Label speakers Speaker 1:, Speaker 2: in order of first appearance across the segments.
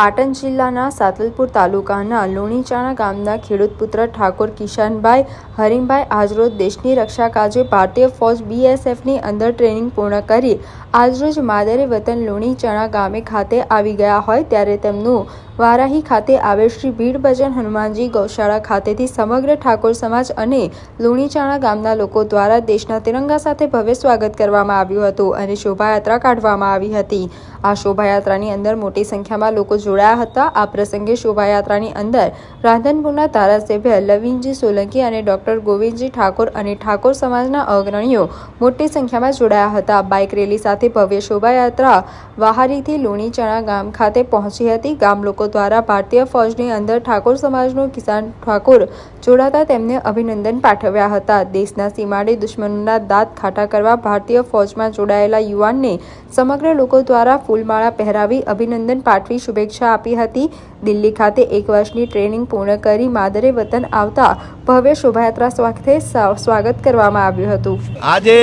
Speaker 1: પાટણ જિલ્લાના સાતલપુર તાલુકાના લુણીચાણા ગામના ખેડૂત પુત્ર ઠાકોર કિશનભાઈ હરીમભાઈ આજરોજ દેશની રક્ષા કાજે ભારતીય ફૌજ બીએસએફની અંદર ટ્રેનિંગ પૂર્ણ કરી. આજરોજ માદરે વતન લુણીચાણા ગામે ખાતે આવી ગયા હોય ત્યારે તેમનું વારાહી ખાતે આવેલ શ્રી ભીડ ભજન હનુમાનજી ગૌશાળા ખાતેથી સમગ્ર ઠાકોર સમાજ અને લુણીચાણા ગામના લોકો દ્વારા દેશના તિરંગા સાથે ભવ્ય સ્વાગત કરવામાં આવ્યું હતું અને શોભાયાત્રા કાઢવામાં આવી હતી. આ શોભાયાત્રાની અંદર મોટી સંખ્યામાં લોકો જોડાયા હતા. આ પ્રસંગે શોભાયાત્રાની અંદર રાધનપુરના ધારાસભ્ય લવિનજી સોલંકી અને ડોક્ટર ગોવિંદજી ઠાકોર અને ઠાકોર સમાજના અગ્રણીઓ મોટી સંખ્યામાં જોડાયા હતા. બાઇક રેલી સાથે ભવ્ય શોભાયાત્રા વહારીથી લુણીચણા ગામ ખાતે પહોંચી હતી. ગામ લોકો દ્વારા ભારતીય ફૌજની અંદર ઠાકોર સમાજનો કિસાન ઠાકોર જોડાતા તેમને અભિનંદન પાઠવ્યા હતા. દેશના સીમાડે દુશ્મનોના દાંત ખાટા કરવા ભારતીય ફોજમાં જોડાયેલા યુવાનને સમગ્ર લોકો દ્વારા ફૂલમાળા પહેરાવી અભિનંદન પાઠવી શુભેચ્છા આપી હતી. દિલ્હી ખાતે એક વર્ષની ટ્રેનિંગ પૂર્ણ કરી માદરે વતન આવતા ભવ્ય શોભાયાત્રા સાથે સ્વાગત કરવામાં આવ્યું હતું.
Speaker 2: આજે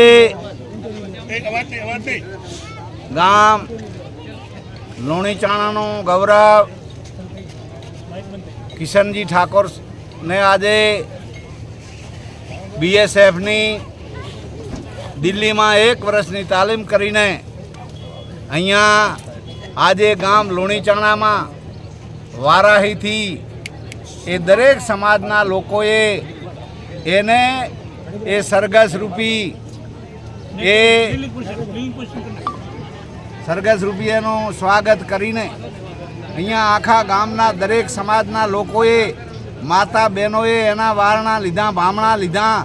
Speaker 2: ગામ લુણીચાણાનું ગૌરવ કિશનજી ઠાકોર ને આજે બીએસએફની દિલ્હીમાં એક વર્ષની તાલીમ કરીને અહીંયા આજે ગામ લુણીચાણામાં વારાહીથી એ દરેક સમાજના લોકોએ એને એ સરઘસરૂપી એ સરઘસરૂપી એનું સ્વાગત કરીને અહીંયા આખા ગામના દરેક સમાજના લોકોએ માતા બહેનોએ એના વારણા લીધા ભામણા લીધા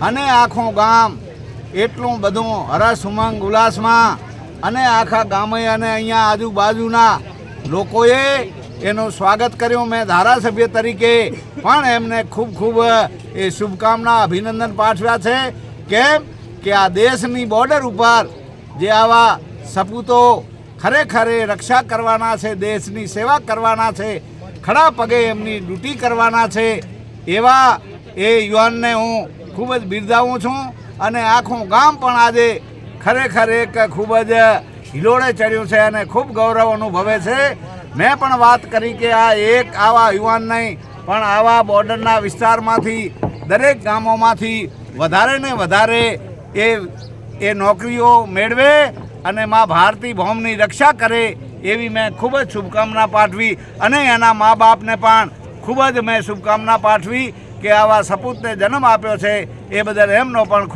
Speaker 2: અને આખું ગામ એટલું બધું હરસ ઉમંગ ઉલ્લાસમાં અને આખા ગામે અને અહીંયા આજુબાજુના લોકોએ એનું સ્વાગત કર્યું. મેં ધારાસભ્ય તરીકે પણ એમને ખૂબ ખૂબ એ શુભકામના, અભિનંદન પાઠવ્યા છે કેમ કે આ દેશની બોર્ડર ઉપર જે આવા સપૂતો ખરેખર રક્ષા કરવાના છે, દેશની સેવા કરવાના છે ખડા પગે એમની ડ્યુટી કરવાના છે, એવા એ યુવાનને હું ખૂબ જ બિરદાવું છું અને આખું ગામ પણ આજે ખરેખર એક ખૂબ જ હિલોળે ચડ્યું છે અને ખૂબ ગૌરવ અનુભવે છે. મેં પણ વાત કરી કે આ એક આવા યુવાન નહીં, પણ આવા બોર્ડરના વિસ્તારમાંથી, દરેક ગામોમાંથી વધારે ને વધારે એ એ નોકરીઓ મેળવે અને મા ભારતી ભૌમની રક્ષા કરે એવી મેં ખૂબ જ શુભકામના પાઠવી અને એના મા બાપને પણ ખૂબ જ મેં શુભકામના પાઠવી કે આવા સપૂતને જન્મ આપ્યો છે, એ બદલ એમનો પણ ખૂબ